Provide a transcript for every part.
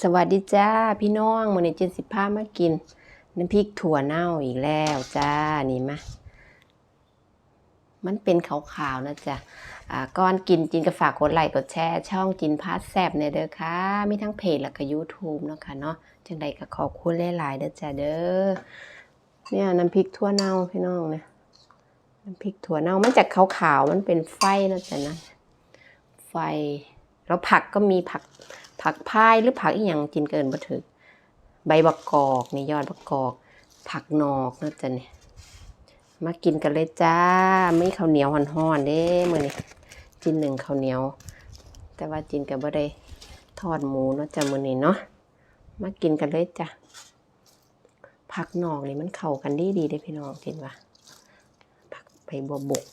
สวัสดีจ้าพี่น้องมื้อนี้เจนสิพามากิน น้ำพริกถั่วเน่าอีกแล้วจ้านี่มามันเป็นขาวๆนะจ๊ะอ่าก่อนกินจินก็ฝากกดไลค์กดแชร์ช่องจินพาสแซบเนี่ยเด้อค่ะมีทั้งเพจแล้วก็ YouTube เนาะค่ะเนาะจังใดก็ขอบคุณหลายๆเด้อจ้าเด้อเนี่ยน้ำพริกถั่วเน่าพี่น้องเนี่ยน้ำพริกถั่วเน่ามันจะขาวๆมันเป็นไฟนะจ๊ะนะไฟแล้วผักก็มีผัก ผักพายหรือผักอีหยังกินเกินบ่ถึก ใบบักกอกนี่ยอดบักกอก ผักนอกนะจ๊ะเนี่ยมากินกันเลยจ้าไม่ข้าวเหนียวห่อนๆเด้มื้อนี้จินหนึ่งข้าวเหนียว แต่ว่าจินก็บ่ได้ทอดหมูเนาะจ้ะมื้อนี้เนาะมากินกันเลยจ้ะผักนอกนี่มันเข้ากันดีดีเด้พี่น้องจินว่าผักใบบัวบก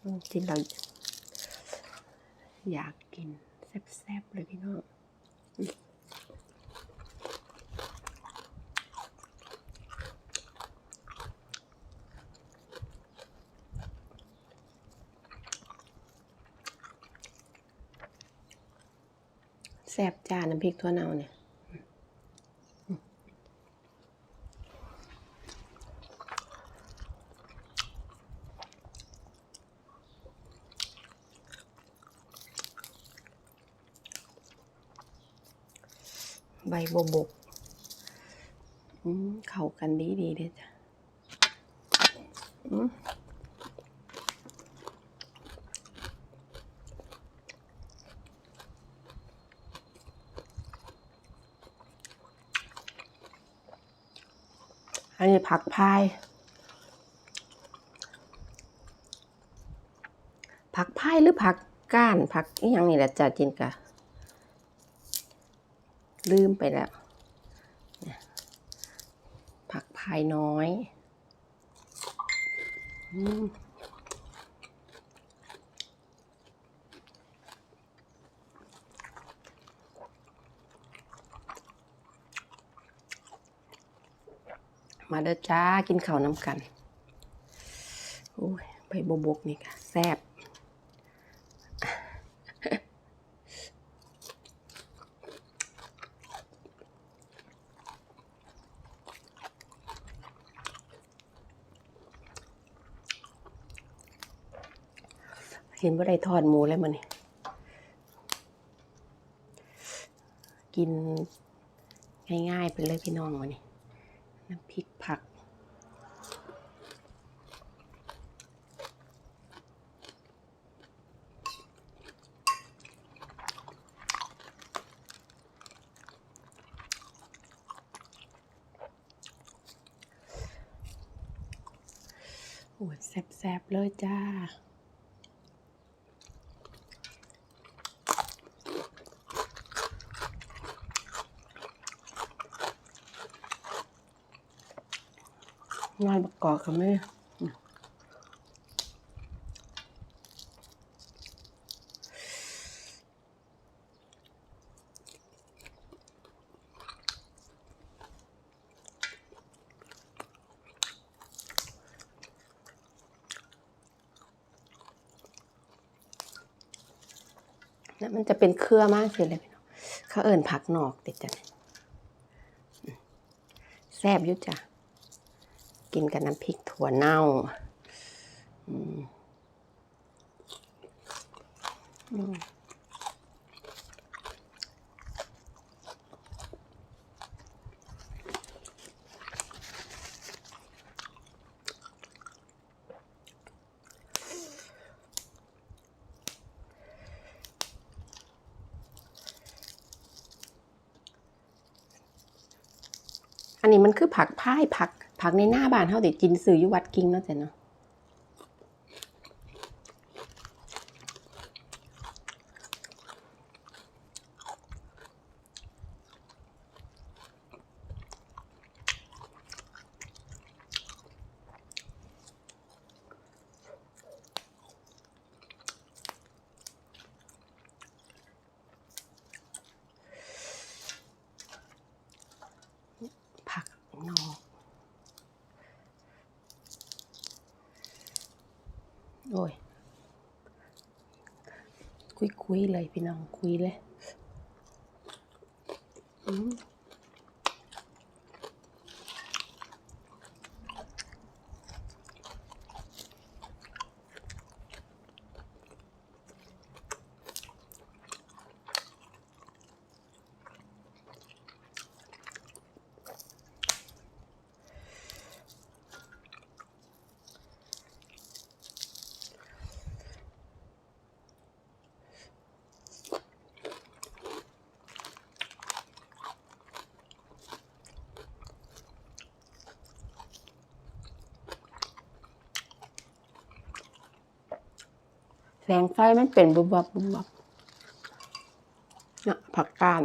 อืมจินเราอยากกิน แซ่บๆเลยพี่น้องแซ่บจ้าน้ำพริกทั่วเนาเนี่ย ใบบัวบกอืมเข้ากันดีดีเลยจ้ะอืมอันนี้ผักพาย ผักพายหรือผักก้าน ผักอหยังนี่แหละจ้ะจินกะ ลืมไปแล้ว ผักพายน้อยอมมาเด้อจ้า กินข้าวน้ำกัน โอ้ยใบบบกนี่ค่ะ แซ่บ เห็นว่าได้ทอดหมูแล้วมันนี่กินง่ายๆไปเลยพี่น้องมันนี่น้ำพริกผัก โอ้ยแซ่บๆเลยจ้า งานประกอบกับแม่แล้วมันจะเป็นเครือมากเลยเลยพี่น้องเขาเอิ่นผักหนอกติดจันแซบยุจ้ะ กินกับน้ำพริกถั่วเน่าอันนี้มันคือผักพายผัก ผักในหน้าบ้านเขาเด้กินซื้ออยู่วัดกิงเนาะจ้ะเนาะ คุยๆเลยพี่น้องคุยเลย อืม งไฟมันเป็นบุบบับบุบบับเนี่ยผักกาด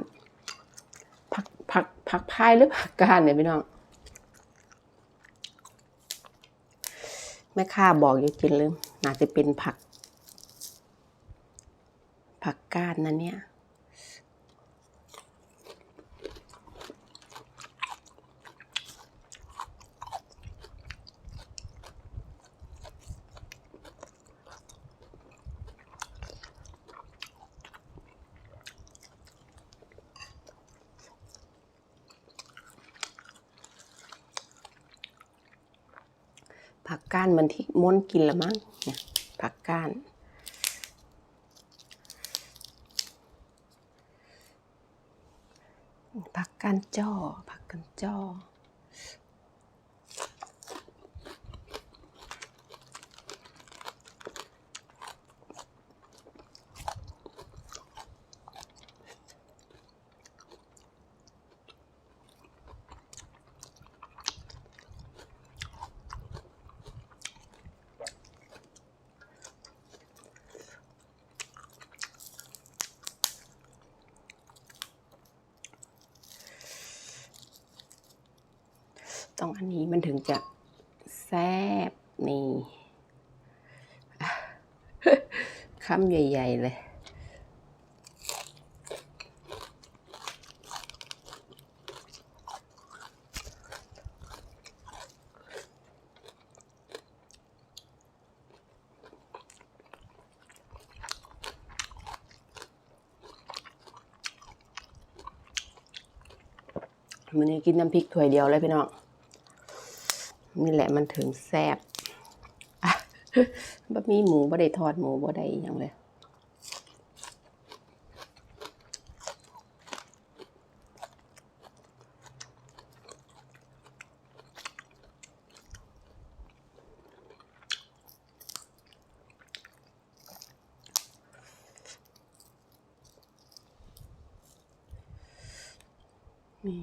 ผักผักผักพายหรือผักกาดเนี่ยพี่น้องแม่ค้าบอกอยู่กินลืมน่าจะเป็นผัก ผักกาดนะเนี่ย ผั ก้านมันที่ม้นกินละมั้งเนี่ยผักก้านผักก้านจ้อผักกันจ้อ ต้ องอันนี้มันถึงจะแซ่บนี่คำใหญ่ ๆ เลยมันนี้กินน้ำพริกถ้วยเดียวเลยพี่น้อง นี่แหละมันถึงแซ่บอะบะมีหมูบ่ได้ทอดหมูบ่ได้อย่างเลย นี่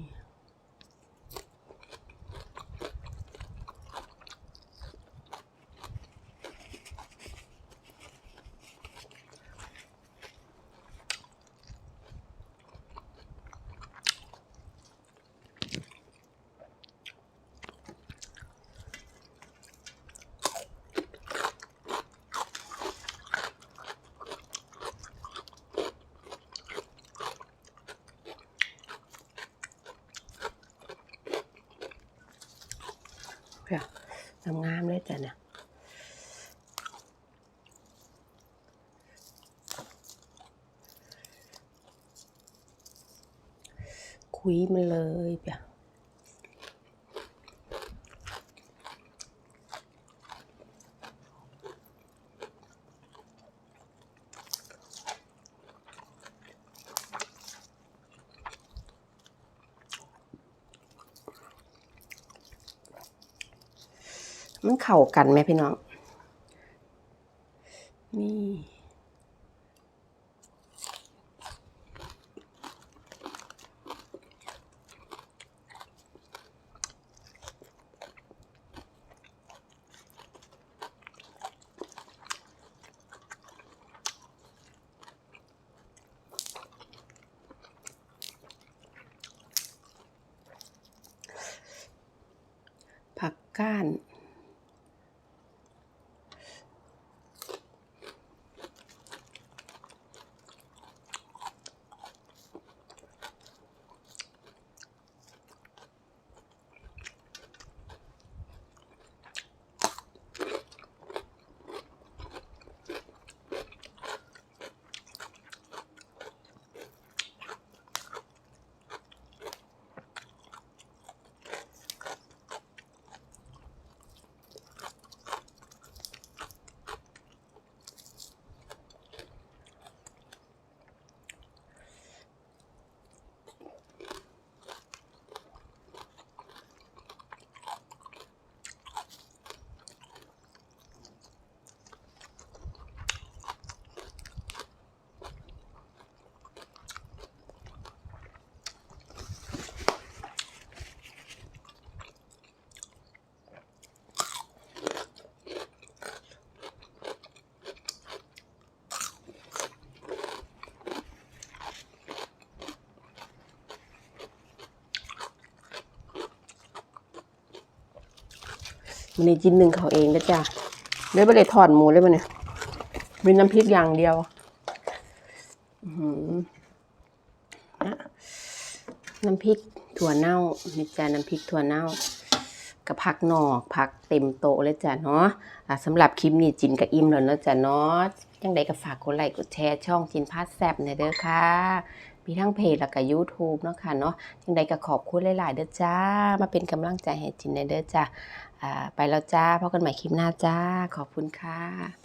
เพื่องามๆเลยจ้ะเนี่ยคุยมันเลยเปีย มันเข้ากันไหมพี่น้อง นี่ผักก้าน มันนี่จินหนึ่งเขาเองนะจ้ะเลยไปเลยถอดหมูเลยมันเนี่ยมีน้ำพริกอย่างเดียวน้ำพริกถั่วเน่านี่จ้ะน้ำพริกถั่วเน่ากับผักหนอกผักเต็มโต๊ะเลยจ้ะเนาะะสำหรับคลิปนี้จินกับอิ่มแล้วเนาะจ้ะเนาะยังไงก็ฝากกดไลค์กดแชร์ช่องจินพาสแซบในเด้อค่ะ มีทั้งเพจแล้วก็ YouTube เนาะค่ะเนาะยังไดก็ขอบคุณหลาย ๆ เด้อจ้า มาเป็นกำลังใจให้จินในอยเด้อจ้าอ่าไปแล้วจ้าพบกันใหม่คลิปหน้าจ้า ขอบคุณค่ะ